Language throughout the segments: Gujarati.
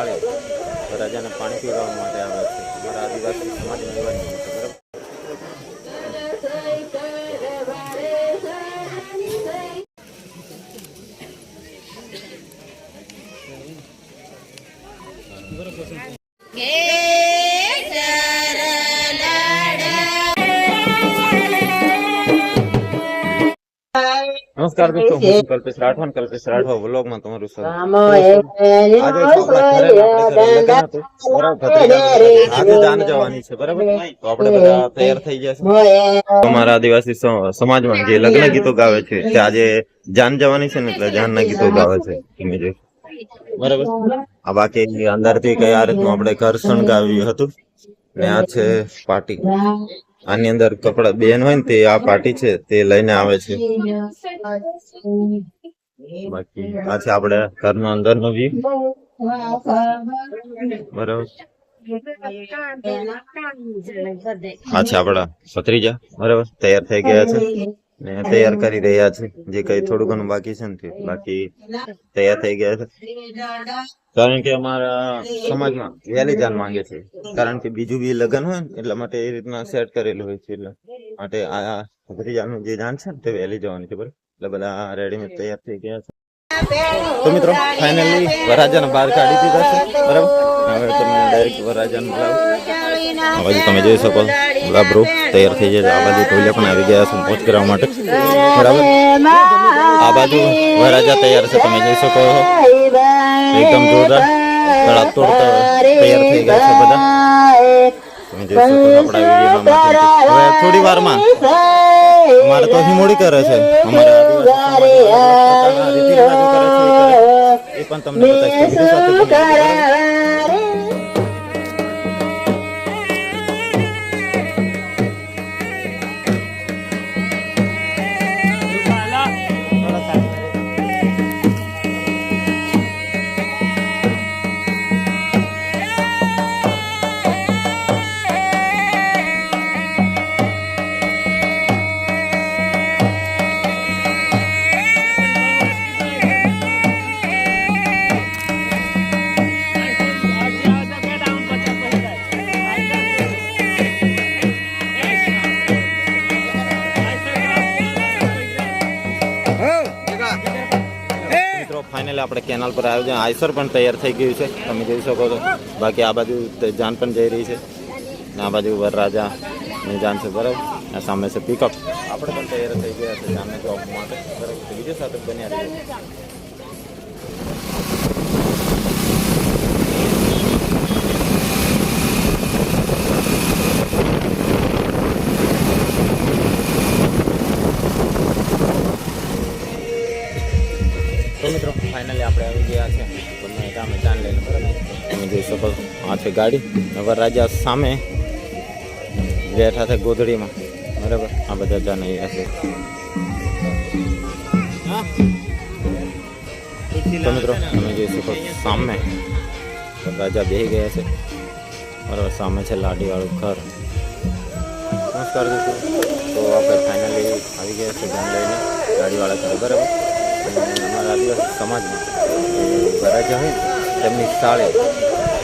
શાળે રાજાને પાણી પીવડાવવા માટે આવે છે. અમારા આદિવાસી સમાજ બરાબર? નમસ્કાર દોસ્તો હું છું કલ્પેશ રાઠવાન. કલ્પેશ રાઠવા વ્લોગમાં તમારું સ્વાગત જવાની છે બરાબર? તો આપણે બધા તૈયાર થઈ ગયા છે. અમારા આદિવાસી સમાજમાં જે લગ્ન ગીતો ગાવે છે તે આજે જાન જવાની છે ને એટલે જાનના ગીતો ગાવે છે. જોઈ બરાબર? આ બાકી અંદરથી કઈ આ રીતનું આપણે ઘર શણગાવ્યું હતું. ને આ છે પાર્ટી. આની અંદર કપડા બેન હોય ને તે આ પાર્ટી છે, તે લઈને આવે છે. બાકી આ છે આપણે ઘરનો અંદરનો વ્યૂ બરાબર. આ છે આપણા ભત્રીજા. બરાબર. તૈયાર થઈ ગયા છે. ને તૈયાર કરી રહ્યા છે. જે કઈ થોડું ઘણું બાકી છે ને તે. બાકી તૈયાર થઈ ગયા છે. કારણ કે અમારા સમાજમાં વહેલી જાન માંગે છે. કારણ કે બીજું બી લગ્ન હોય ને એટલા માટે એ રીતના સેટ કરેલું હોય છે. એટલે માટે આ ભત્રીજાનું જે જાન છે ને તે વહેલી જવાની છે બરાબર? એટલે બધા રેડીમેડ તૈયાર થઈ ગયા છે. તો મિત્રો ફાઇનલી વરરાજાને બહાર કાઢી દીધા છે બરાબર? હવે તમે ડાયરેક્ટ વરરાજાને બોલાવો. આ બાજુ તમે જોઈ શકો બધા બ્રો તૈયાર થઈ જાય. આ બાજુ ઢોલિયા પણ આવી ગયા છે મોજ કરવા માટે. બરાબર? આ બાજુ રાજા તૈયાર છે, તમે જોઈ શકો એકદમ જોરદાર તળા તોડતા તૈયાર થઈ ગયા છે બધા. તમે જોઈ શકો થોડી વારમાં અમારે તો હિમોડી કરે છે. અમારે કરે છે, એ પણ તમને બતાવીશ. ફાઇનલી આપણે કેનાલ પર આવ્યું છે આઈસર પણ તૈયાર થઈ ગયું છે. તમે જોઈ શકો છો. બાકી આ બાજુ જાન પણ જઈ રહી છે. ને આ બાજુ વરરાજા ની જાન છે, બરાબર? આ સામે છે પિકઅપ આપણે પણ તૈયાર થઈ ગયા છે જાનને જોબ માટે. બરાબર? બીજા સાથે બન્યા રહીએ. આપણે આવી ગયા છે બંને ગામે જાન લઈને બરાબર તમે જોઈ શકો છો આ છે ગાડી વરરાજા સામે બેઠા છે ગોધડીમાં બરાબર આ બધા જાન અહીંયા છે તો મિત્રો તમે જોઈ શકો છો સામે રાજા બેસી ગયા છે બરાબર સામે છે લાડીવાળું ઘર નમસ્કાર દોસ્તો તો આપણે ફાઇનલી આવી ગયા છે જાન લઈને ગાડીવાળા ઘર બરાબર અને અમારા આદિવાસી સમાજમાં વરાજા હોય તેમની શાળે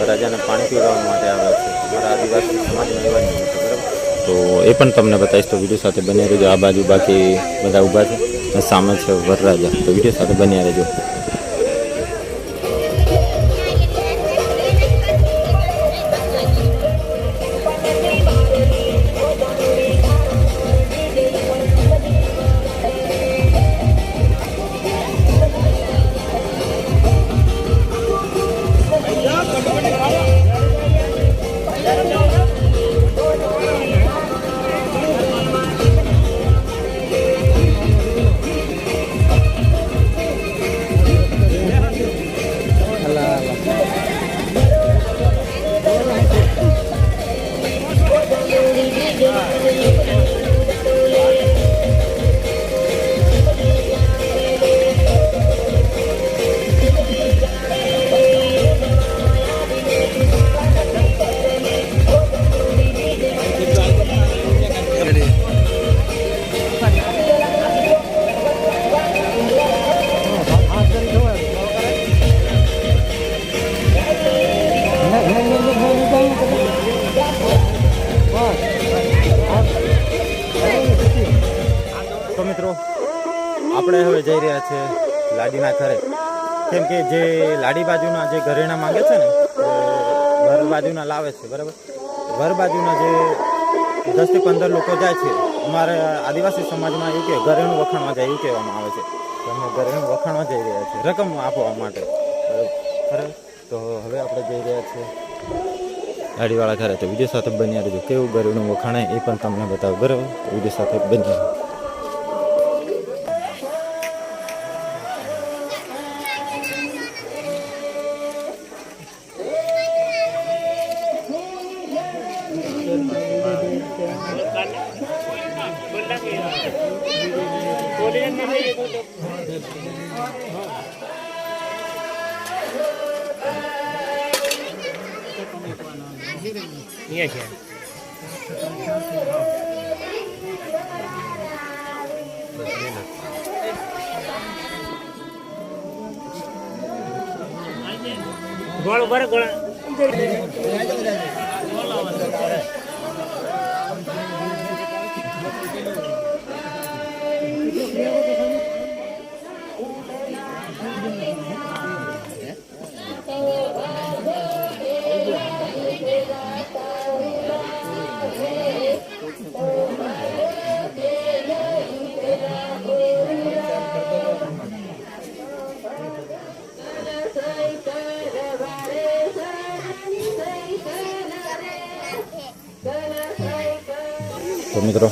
વરરાજાને પાણી પીવડાવવા માટે આવે છે. અમારા આદિવાસી સમાજમાં એવા નિયમ છે, બરાબર? તો એ પણ તમને બતાવીશ. તો વીડિયો સાથે બન્યા રહેજો. આ બાજુ બાકી બધા ઊભા છે. સામે છે વરરાજા. તો વીડિયો સાથે બન્યા રહેજો. આપણે હવે જઈ રહ્યા છે લાડીના ઘરે. કેમ કે જે લાડી બાજુના જે ઘરેણા માંગે છે ને ઘર બાજુના લાવે છે, બરાબર? ઘર બાજુના જે દસથી પંદર લોકો જાય છે, અમારે આદિવાસી સમાજમાં એવું કે ઘરેણું વખાણવા જાય એવું કહેવામાં આવે છે. તો અમે ઘરેણું વખાણવા જઈ રહ્યા છીએ, રકમ આપવા માટે. બરાબર? તો હવે આપણે જઈ રહ્યા છીએ લાડીવાળા ઘરે. તો વીડિયો સાથે બન્યા રહેજો. કેવું ઘરેણું વખાણાય એ પણ તમને બતાવું. બરાબર? વીડિયો સાથે બન્યા રહેજો. ગોળ ઉપર ગોળ તો મિત્રો.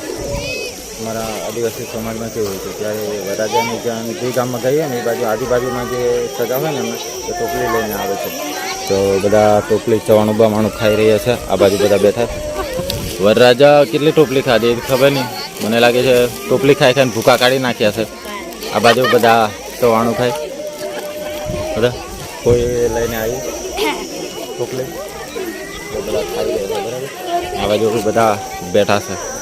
અમારા આદિવાસી સમાજમાં કેવું હોય છે? ત્યારે વરરાજાની જ્યાં જે ગામમાં ગઈએ ને, એ બાજુ આજુબાજુમાં જે સગા હોય ને, એમને એ ટોપલી લઈને આવે છે. તો બધા ટોપલી ચવાણું બવાણું ખાઈ રહ્યા છે. આ બાજુ બધા બેઠા વરરાજા કેટલી ટોપલી ખાધી એ ખબર નહીં. મને લાગે છે ટોપલી ખાઈ ખાઈને ભૂકા કાઢી નાખ્યા છે. આ બાજુ બધા ચવાણું ખાય. બધા? કોઈ લઈને આવી? ટોપલી? બધા ખાઈ રહ્યા બરાબર? આ બાજુ બધા બેઠા છે.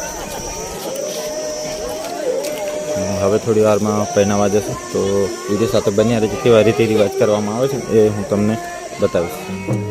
હવે થોડી વારમાં પહેરાવા જશે. તો વીડિયો સાથે બન્યા રહેજો. કેવા રીતિ રિવાજ કરવામાં આવે છે એ હું તમને બતાવીશ.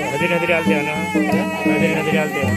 રાતે હજરી હજરી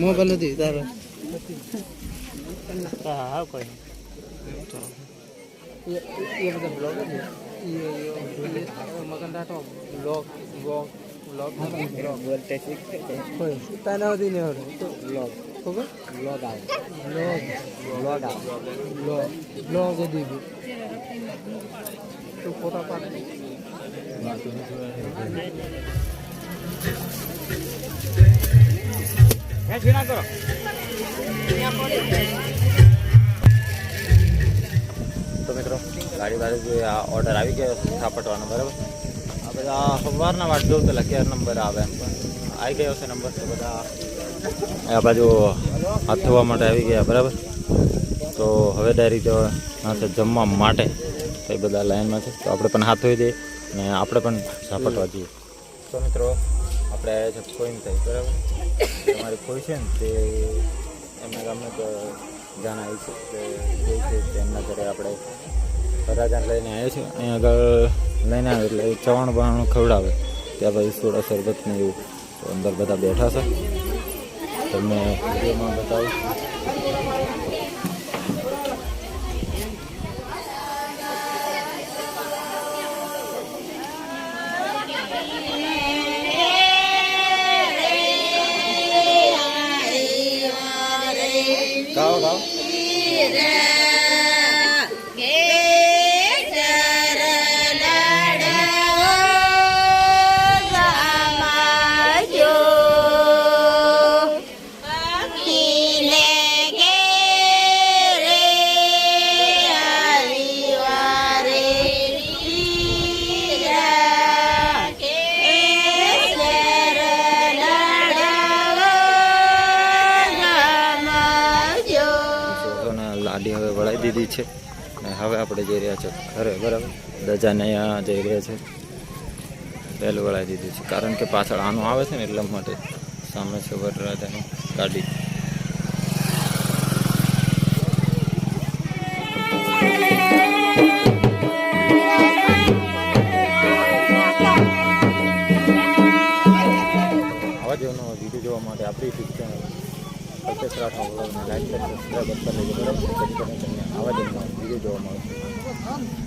मोबाइल दी तारा हां कोई ये ये मतलब ब्लॉग ये मगन दा तो blog blog blog blog blog બોલતે શીખતે કોઈ તાના વધી ને હોરે તો બ્લોગ ખબર બ્લોગ આવે બ્લોગ બ્લોગ આવે બ્લોગ બ્લોગ વધી ગયું તું ફોટા પાડ તો મિત્રો ગાડી વાળે જે આ ઓર્ડર આવી ગયો છે થાપટવાનો બરાબર આ બધા સવારના વાત જોઉં તો કેર નંબર આવે એમ પણ. આવી ગયો છે નંબર તો બધા આ બાજુ હાથ ધોવા માટે આવી ગયા, બરાબર? તો હવે તો નાશે જમવા માટે. તો એ બધા લાઈનમાં છે. તો આપણે પણ હાથ ધોઈ દઈએ અને આપણે પણ ઝાપટવા જઈએ. તો મિત્રો, આપણે આવ્યા છે કોઈન થઈ બરાબર? તમારી કોઈ છે ને તે એમના ગામમાં તો જાણ આવી છે કે કોઈ છે ઘરે આપણે વરરાજાને લઈને આવ્યા છે. અહીંયા આગળ લઈને આવે એટલે ચવાણ બવાણું ખવડાવે. ત્યાં પછી સોડા શરબત ને એવું. તો અંદર બધા બેઠા છે. તમને વિડીયોમાં બતાવું. દીધી છે. હવે આપણે જઈ રહ્યા છે ઘરે, બરાબર? દજાને અહીંયા જઈ રહ્યા છે. પહેલું વળાવી દીધું છે. કારણ કે પાછળ આનું આવે છે ને, એટલા માટે સામે છે વરરાજાની ગાડી. જેવનો વીડિયો જોવા માટે આપણી YouTube channel Kalpesh Rathwa like કરી સબસ્ક્રાઈબ કરી લેજો બરાબર? આવા જોવા મળશે.